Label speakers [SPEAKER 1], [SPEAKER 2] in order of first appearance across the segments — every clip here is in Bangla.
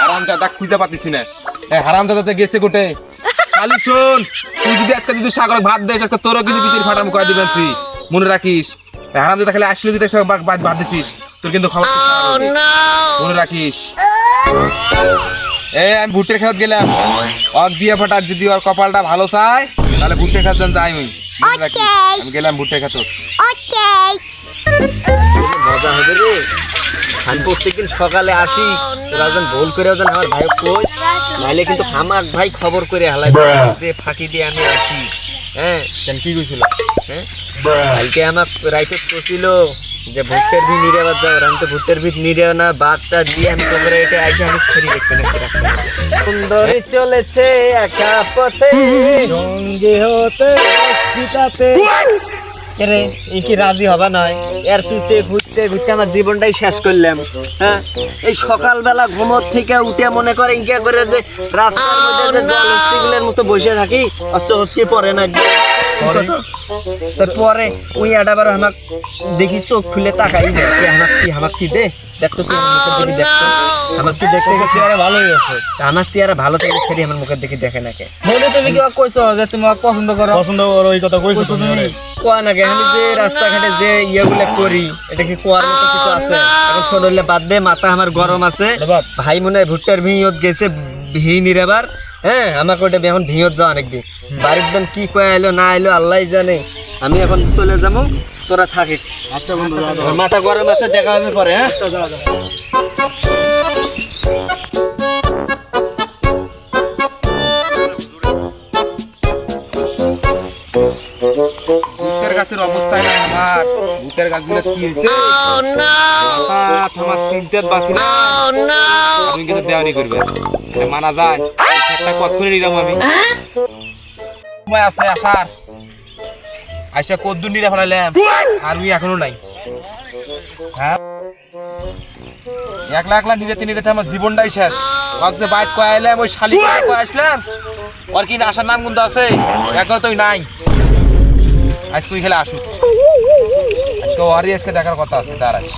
[SPEAKER 1] হারাম দাদা খুঁজে পাতিস না। এ হারাম দাদাতে গেছে গোটে। খালি শোন তুই যদি আজকে যদি সাগর ভাত দেস আজকে তোরও কিন্তু বিচির ফাটাম করে দিবেনছি মনে রাখিস এ হারাম দাদা খালি আসলে যদি একসাথে ভাত ভাত দিছিস তোর কিন্তু খবর খারাপ মনে রাখিস। এ আমি ভুট্টের খেত গেলাম। অক দিয়ে ফাটার যদি ওর কপালটা ভালো চায় তাহলে ভুট্টের খেত যেন যাই আমি। রাখিস আমি গেলাম ভুট্টের খেত।
[SPEAKER 2] মজা হবে রে। আমি প্রত্যেকদিন সকালে আসি তোরা যেন ভুল করে যেন আমার ভাই কই? নাইলে কিন্তু আমার ভাই খবর করে হালাই যে ফাঁকি দিয়ে আমি আসি। হ্যাঁ? কেন কি কইছিল? হ্যাঁ? কালকে আমার রাইতে কছিল যে ভুট্টের ভি নিরে বাদ যাও আমি তো ভুট্টের ভি নিরে না বাদটা দিয়ে আমি তোমরা এটা আইসে আমি ছেড়ে দেখতে নাকি রাস্তা সুন্দরী চলেছে একা পথে সঙ্গে হতে পিতাতে রে এই কি রাজি হবা নয় এর পিছে ঘুরতে ঘুরতে আমার জীবনটাই শেষ করলাম হ্যাঁ? এই সকালবেলা ঘুমোর থেকে উঠে মনে করে ইনকা করে যে রাস্তার মধ্যে যে মতো বসে থাকি কি পরে না? তারপরে উই আডাবার আমাক দেখি চোখ খুলে তাকাই না কি আমাক কি দে? দেখতো তুই আমার মুখের দিকে দেখতো? আমার কি দেখতে গেছে? আরে ভালোই আছে। আমার চেয়ারে ভালো থেকে ছেড়ে আমার মুখের দিকে দেখে নাকে
[SPEAKER 3] বলে তুমি কি কইছো যে তোমাকে পছন্দ করো?
[SPEAKER 4] পছন্দ করো এই কথা কইছো তুমি?
[SPEAKER 2] কোয়া নাকি আমি যে রাস্তাঘাটে যে ইয়েগুলো করি এটা কি কোয়ার মতো কিছু আছে? এখন শরীরে বাদ দে মাথা আমার গরম আছে। ভাই মনে হয় ভুট্টার ভিঁয়ত গেছে ভি নিরাবার হ্যাঁ আমাকে ওটা এখন ভিঁয়ত যাওয়া নাকবি বাড়ির বেন কি কয়ে এলো না এলো আল্লাহ জানে। আমি এখন চলে যাব তোরা থাকিস
[SPEAKER 4] আচ্ছা বন্ধু
[SPEAKER 2] মাথা গরম আছে দেখা হবে পরে হ্যাঁ?
[SPEAKER 1] গাছের অবস্থায় নাই আমার। ভুট্টের গাছগুলো কি হয়েছে আমার বাসি না কিছু দেওয়ানি করবে। মানা যায়। একটা নিলাম আমি। সময় আছে আসার। আইসা কদ্দুর নিরে ফেলাইলাম। আর উই এখনও নাই। হ্যাঁ? একলা একলা নিরে তিন নিরেতে আমার জীবনটাই শেষ। ওকে যে বাইক কয়ে আইলাম ওই শালি কয়ে আসলাম? ওর কি আসার নাম কিন্তু আছে? এখন তো নাই। আজকে তুই খেলে আসুক। আজকে ওয়ারি আজকে দেখার কথা আছে দাঁড়াস।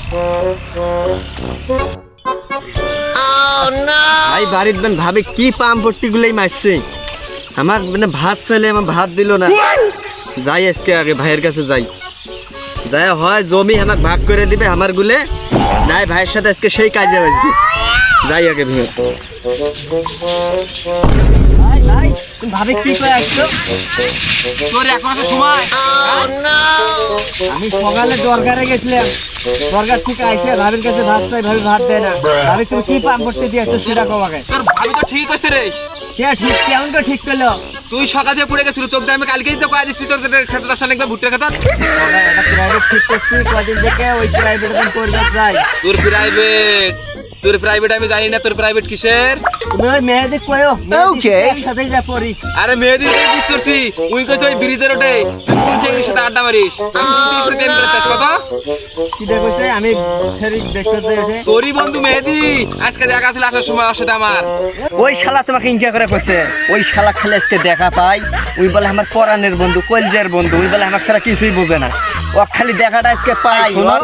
[SPEAKER 2] ভাই বাড়ির বেন ভাবে কি পাম পট্টি গুলোই মারছে। আমার মানে ভাত চাইলে আমার ভাত দিল না। যাই আজকে আগে ভাইয়ের কাছে যাই। যাই হয় জমি আমাকে ভাগ করে দিবে আমার গুলে। নাই ভাইয়ের সাথে আজকে সেই কাজে আসবে যাই আগে ভিড় ভাই ভাই। তুমি ভাবে কি করে আসছো?
[SPEAKER 1] তোর এখন আছে সময়।
[SPEAKER 2] আমি সকালে দরকারে গেছিলাম। দরকার থেকে আইসে ভাবির কাছে ভাত চাই ভাবি ভাত দেয় না। ভাবি তুমি কি পাম পট্টি দিয়েছ সেটা কমাকে
[SPEAKER 1] তোর ভাবি তো ঠিক আছে রে।
[SPEAKER 2] কে ঠিক? কেমন করে ঠিক করল?
[SPEAKER 1] তুই সকাল দিয়ে পড়ে গেছিল তোকে আমি কালকেই তো কয়ে দিচ্ছি তোর খেতে আসা লাগবে ভুট্টার খেতে।
[SPEAKER 2] ঠিক করছি কদিন থেকে ওই প্রাইভেট করবে যাই।
[SPEAKER 1] তোর প্রাইভেট তোর প্রাইভেট আমি জানি না তোর প্রাইভেট কিসের?
[SPEAKER 2] তুমি ওই মেয়েদের কয়ো ওকে সাথে যা পড়ি
[SPEAKER 1] আরে মেয়েদের বুঝ করছি। উই কই তুই ব্রিজের ওঠে? তুই কোন সেই সাথে আড্ডা মারিস? তুই প্রেম করছিস কথা
[SPEAKER 2] কি দেখছে আমি সেরি দেখতে যাই ওঠে।
[SPEAKER 1] তোরই বন্ধু মেহেদি। আজকে দেখা ছিল আসার সময় সাথে আমার।
[SPEAKER 2] ওই শালা তোমাকে ইনকা করে কইছে ওই শালা খেলে আজকে দেখা পাই। ওই বলে আমার পরাণের বন্ধু কলজের বন্ধু। ওই বলে আমার ছাড়া কিছুই বোঝে না। খালি দেখাটা আজকে পাই। শোনো,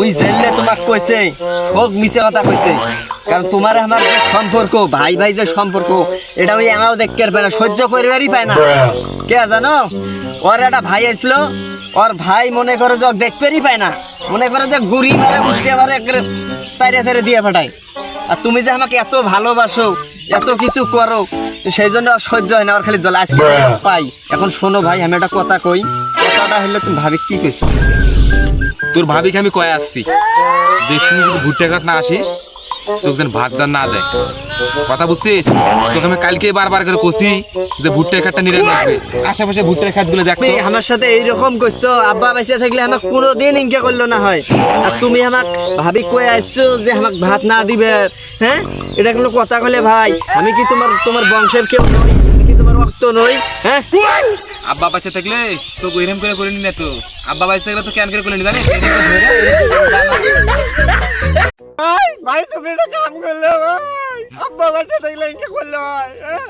[SPEAKER 2] ওই জেললে তোমাকে কইছে, সব মিছে কথা কইছে। কারণ তোমার আমার যে সম্পর্ক, ভাই ভাই যে সম্পর্ক, এটা ওই আমাও দেখতে পারে না, সহ্য করিবারই পায় না। কে জানো? ওর একটা ভাই আসছিল ওর ভাই মনে করে যে দেখতেই পায় না। মনে করে যে গুড়ি মারে, গুষ্টি মারে একেবারে তাইরে তাইরে দিয়ে পাঠায়। আর তুমি যে আমাকে এত ভালোবাসো, এত কিছু করো সেই জন্য আর সহ্য হয় না আর খালি জল আজকে পাই। এখন শোনো ভাই আমি একটা কথা কই। কথাটা হলে তুমি ভাবি কি কইছো?
[SPEAKER 1] তোর ভাবিকে আমি কয়ে আসতি দেখি তুই যদি ভুট্টা খাত না আসিস তোকে যেন ভাত দান না দেয়। কথা বুঝছিস? তোকে আমি কালকে বারবার করে কষি যে ভুট্টার খাতটা নিরে রাখবে আশেপাশে ভুট্টার খাতগুলো দেখতো
[SPEAKER 2] তুমি আমার সাথে এইরকম করছ, আব্বা বেঁচে থাকলে আমাকে কোনোদিন ইনকা করল না হয়। আর তুমি আমাক ভাবি কই আসছো যে আমাক ভাত না দিবে হ্যাঁ? এটা কোনো কথা কলে ভাই। আমি কি তোমার তোমার বংশের কেউ নই? কি তোমার রক্ত নই? হ্যাঁ?
[SPEAKER 1] আব্বা বাচ্চা থাকলে তো এরম করে করে নি না তো আব্বা বাচ্চা থাকলে তো ক্যান করে করে নি জানিস?
[SPEAKER 2] ভাই ভাই তুমি এটা কাম করলে ভাই। আব্বা বাচ্চা থাকলে ইনকা করলে হয় হ্যাঁ?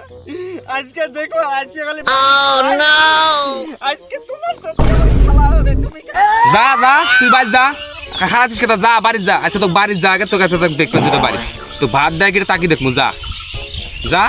[SPEAKER 2] আজকে দেখো আজকে খালি আজকে তোমার তো তোমার হবে তুমি
[SPEAKER 1] যা যা তুই বাজ যা। খারাপ কথা যা বাড়ি যা। আজকে তো বাড়ি যা আগে তোকে তোকে দেখবেন তো বাড়ি। তো ভাত দেয় কিনা তাকি দেখব? যা। যা।